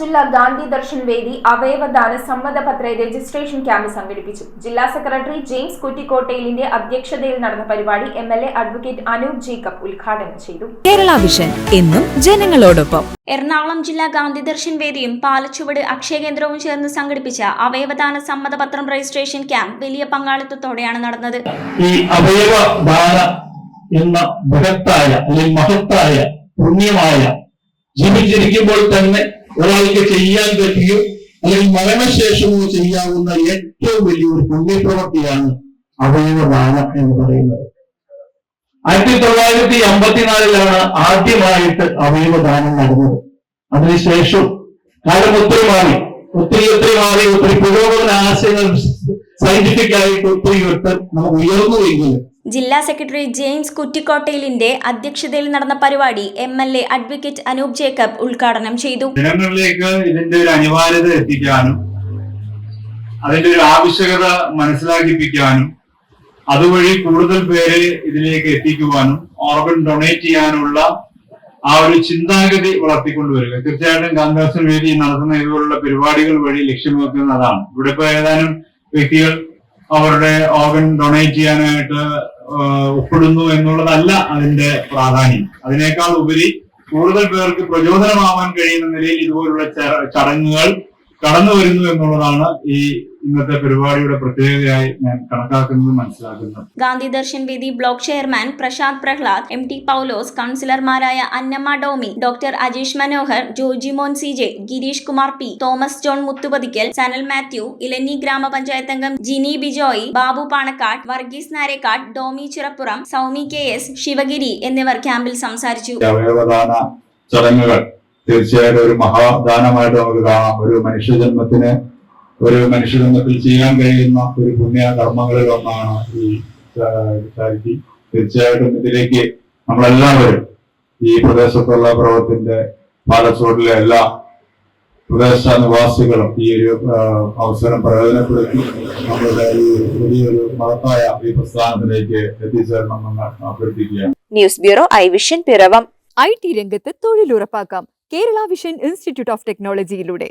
ജില്ലാ ഗാന്ധി ദർശൻ വേദി അവയവദാന സമ്മതപത്ര registration camp സംഘടിപ്പിച്ചു. ജില്ലാ സെക്രട്ടറി ജെയിംസ് കുറ്റിക്കോട്ടയിലിന്റെ അധ്യക്ഷതയിൽ നടന്ന പരിപാടി M L A advocate Anoop Jacob ഉദ്ഘാടനം ചെയ്തു. കേരള വിഷൻ എന്നും ജനങ്ങളോടൊപ്പം. എറണാകുളം ജില്ലാ ഗാന്ധി ദർശൻ വേദിയും പാലച്ചുവട് അക്ഷയ കേന്ദ്രവും ചേർന്ന് സംഘടിപ്പിച്ച അവയവദാന സമ്മതപത്രം രജിസ്ട്രേഷൻ ക്യാമ്പ് വലിയ പങ്കാളിത്തത്തോടെയാണ് നടന്നത്. ഈ അവയവദാന എന്ന ബൃഹത്തായ അല്ലെങ്കിൽ മഹത്തായ പുണ്യമായ ജീവിച്ചിരിക്കുമ്പോൾ തന്നെ ഒരാൾക്ക് ചെയ്യാൻ പറ്റിയോ അല്ലെങ്കിൽ മരണശേഷമോ ചെയ്യാവുന്ന ഏറ്റവും വലിയൊരു പുണ്യപ്രവൃത്തിയാണ് അവയവദാനം എന്ന് പറയുന്നത്. ആയിരത്തി തൊള്ളായിരത്തി അമ്പത്തിനാലിലാണ് ആദ്യമായിട്ട് അവയവദാനം നടന്നത്. അതിനുശേഷം കാലം ഒത്തിരി മാറി ഒത്തിരി ഒത്തിരി മാറി ഒത്തിരി പുരോഗമന ആശയങ്ങൾ സയന്റിഫിക് ആയിട്ട് ഒത്തിരി ഒട്ട് നമുക്ക് ഉയർന്നുവെങ്കിലും ജില്ലാ സെക്രട്ടറി ജെയിംസ് കുറ്റിക്കോട്ടയിലിന്റെ അധ്യക്ഷതയിൽ നടന്ന പരിപാടി M L A advocate Anoop Jacob ഉദ്ഘാടനം ചെയ്തു. ജനങ്ങളിലേക്ക് ഇതിന്റെ ഒരു അനിവാര്യത എത്തിക്കാനും അതിന്റെ ഒരു ആവശ്യകത മനസ്സിലാക്കിപ്പിക്കാനും അതുവഴി കൂടുതൽ പേരെ ഇതിലേക്ക് എത്തിക്കുവാനും ഓർഗൻ ഡൊണേറ്റ് ചെയ്യാനുള്ള ആ ഒരു ചിന്താഗതി വളർത്തിക്കൊണ്ടുവരിക തീർച്ചയായിട്ടും കാന്താസിന് വേദി നടത്തുന്ന ഇതുപോലുള്ള പരിപാടികൾ വഴി ലക്ഷ്യം ഇവിടെ ഇപ്പൊ ഏതാനും വ്യക്തികൾ അവരുടെ ഓർഗൻ ഡൊണേറ്റ് ചെയ്യാനായിട്ട് ഒപ്പിടുന്നു എന്നുള്ളതല്ല അതിന്റെ പ്രാധാന്യം. അതിനേക്കാൾ ഉപരി കൂടുതൽ പേർക്ക് പ്രചോദനമാവാൻ കഴിയുന്ന നിലയിൽ ഇതുപോലുള്ള ചടങ്ങുകൾ കടന്നു വരുന്നു എന്നുള്ളതാണ് ഈ ഇന്നത്തെ പരിപാടിയുടെ പ്രത്യേകതയായി ഞാൻ കണക്കാക്കുന്നത് മനസ്സിലാക്കുന്നത് ഗാന്ധി ദർശൻ വേദി block chairman Prasanth Prahlad M T Paulose കൗൺസിലർമാരായ Annamma Domi doctor Ajeesh Manohar Joji Mon C J Gireesh Kumar P Thomas John Muthupathickal Sanal Mathew Elanji ഗ്രാമപഞ്ചായത്ത് അംഗം ജിനി ബിജോയി ബാബു പാണക്കാട് വർഗീസ് നാരേക്കാട് ഡോമി ചിറപ്പുറം സൗമി കെ എസ് ശിവഗിരി എന്നിവർ ക്യാമ്പിൽ സംസാരിച്ചു. അവയവദാന ചടങ്ങുകൾ തീർച്ചയായിട്ടും ഒരു മഹാദാനമായിട്ട് നമുക്ക് കാണാം. ഒരു മനുഷ്യജന്മത്തിന് ഒരു മനുഷ്യജന്മത്തിൽ ചെയ്യാൻ കഴിയുന്ന ഒരു പുണ്യ കർമ്മങ്ങളിൽ ഒന്നാണ് ഈ ചാരിറ്റി. തീർച്ചയായിട്ടും ഇതിലേക്ക് നമ്മളെല്ലാവരും ഈ പ്രദേശത്തുള്ള പ്രവർത്തിന്റെ പാലച്ചോടിലെ എല്ലാ പ്രദേശ നിവാസികളും ഈ ഒരു അവസരം പ്രയോജനപ്പെടുത്തി നമ്മളുടെ ഈ വലിയൊരു മഹത്തായ ഈ പ്രസ്ഥാനത്തിലേക്ക് എത്തിച്ചേരണമെന്ന് അഭ്യർത്ഥിക്കുകയാണ്. News bureau I vision Piravom. I T രംഗത്ത് തൊഴിലുറപ്പാക്കാം. Kerala vision institute of ടെക്നോളജിയിലൂടെ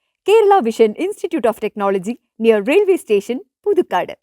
Kerala vision institute of technology near railway station Puthukkad